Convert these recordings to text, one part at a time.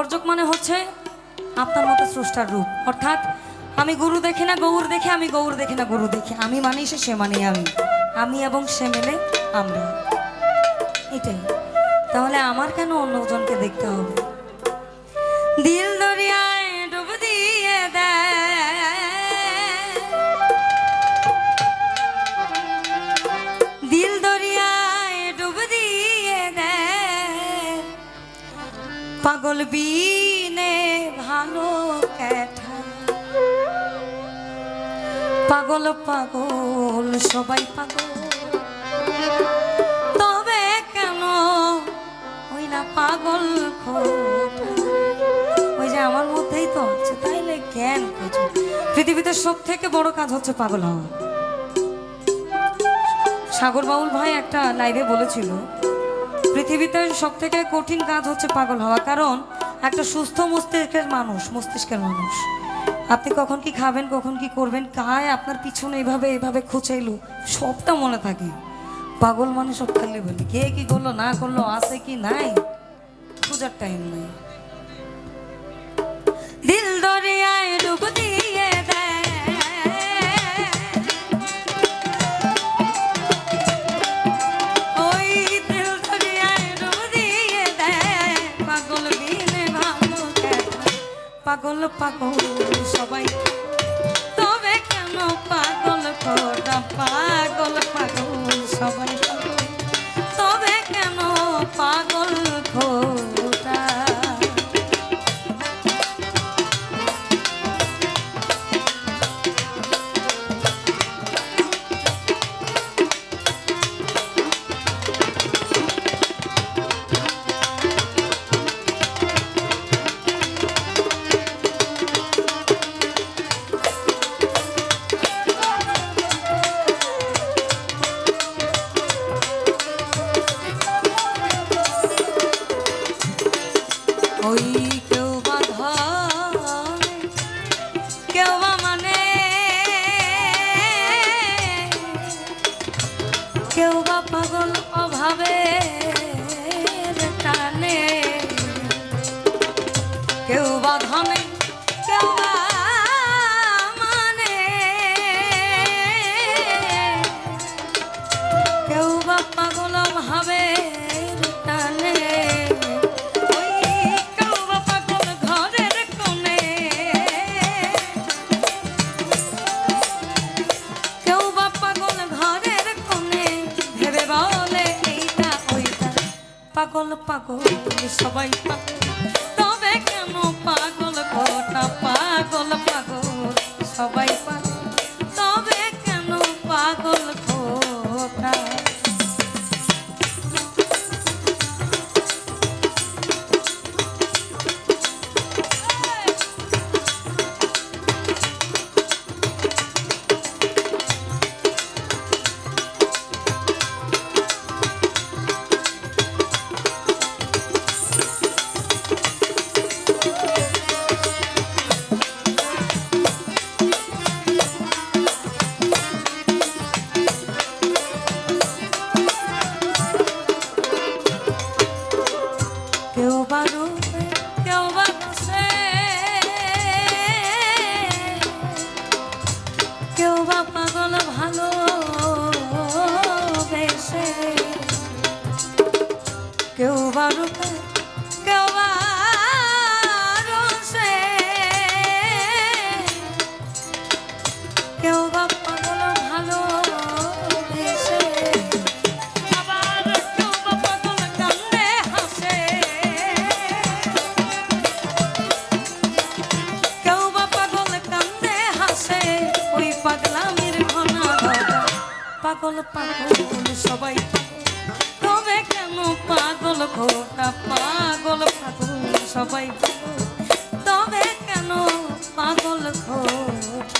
বর্জক মানে হচ্ছে আপনার মতো স্রষ্টার রূপ। অর্থাৎ আমি গুরু দেখি না, গৌর দেখে, আমি গৌর দেখি না, গুরু দেখি। আমি মানেই সে সে মানে আমি। আমি এবং সে মেলে আমরা। এটাই। তাহলে আমার কেন অন্যজনকে দেখতে হবে? দিল দরিয়ায় পাগল বিনে ভালো ক্যাঠা পাগল পাগল, সবাই পাগল। তবে কেন ওই না পাগল ওই যে আমার মধ্যেই তো আছে, তাইলে জ্ঞান খোঁজো? পৃথিবীতে সব থেকে বড় কাজ হচ্ছে পাগল হওয়া। সাগর বাউল ভাই একটা লাইভে বলেছিল পৃথিবীতে সব থেকে কঠিন কাজ হচ্ছে পাগল হওয়া। কারণ একটা সুস্থ মস্তিষ্কের মানুষ মস্তিষ্কের মানুষ। আপনি কখন কি খাবেন, কখন কি করবেন, কায় আপনার পিছনে এভাবে এভাবে খুঁচাইলো, সবটা মনে থাকে। পাগল মানে সব খালি বলি। কে কি করল, না করল, আছে কি নাই, খোঁজার টাইম নাই। দিল দরিয়ায় ডুব পাগল পাগল সবাই। তবে কেন পাগল করা পাগল পাগল সবাই? পাগল সবাই পাগলামির ঘনা পাগল পাগল সবাই তবে কেন পাগল ঘোটা পাগল পাগল সবাই তবে কেন পাগল ঘোটা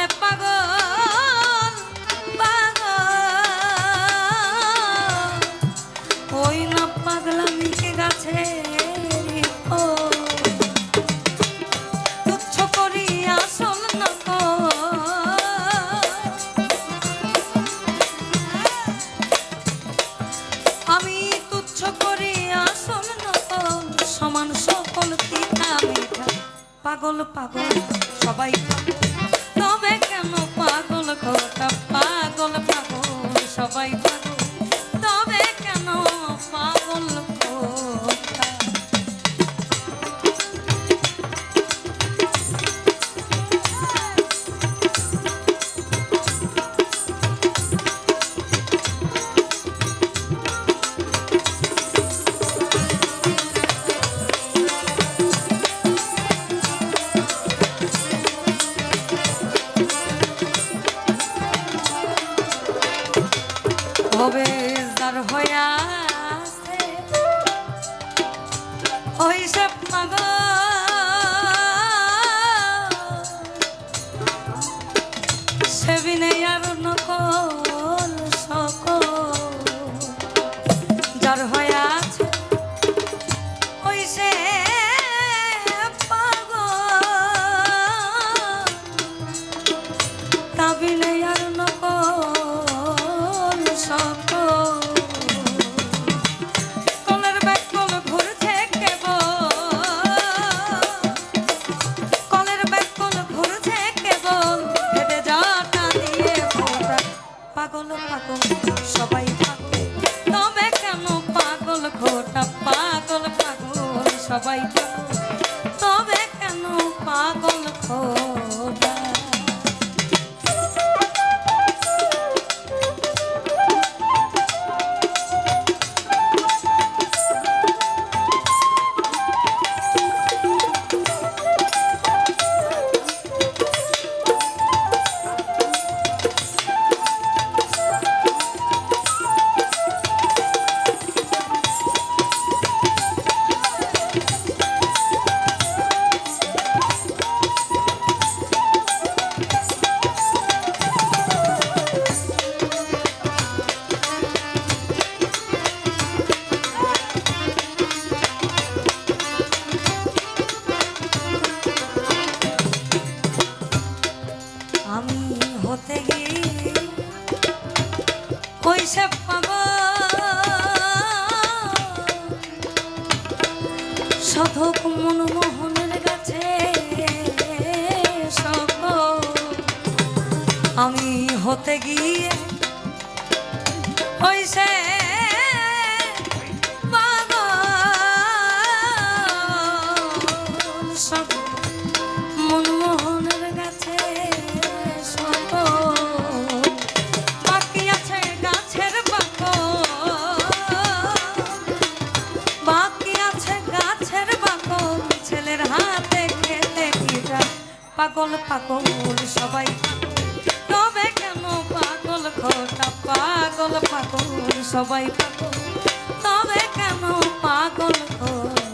করি আসল সমান সকল পাগল পাগল, সবাই তবে কেন পাগল কথা পাগল পাগল, সবাই পাগল। হবে যার হয়া পাগল পাগল সবাই পাগল পয়সা মনমোহনের কাছে আমি হতে গিয়ে পাগল পাগল সবাই তবে কেন পাগল খোটা? পাগল পাগল সবাই পাগল। তবে কেন পাগল খোটা?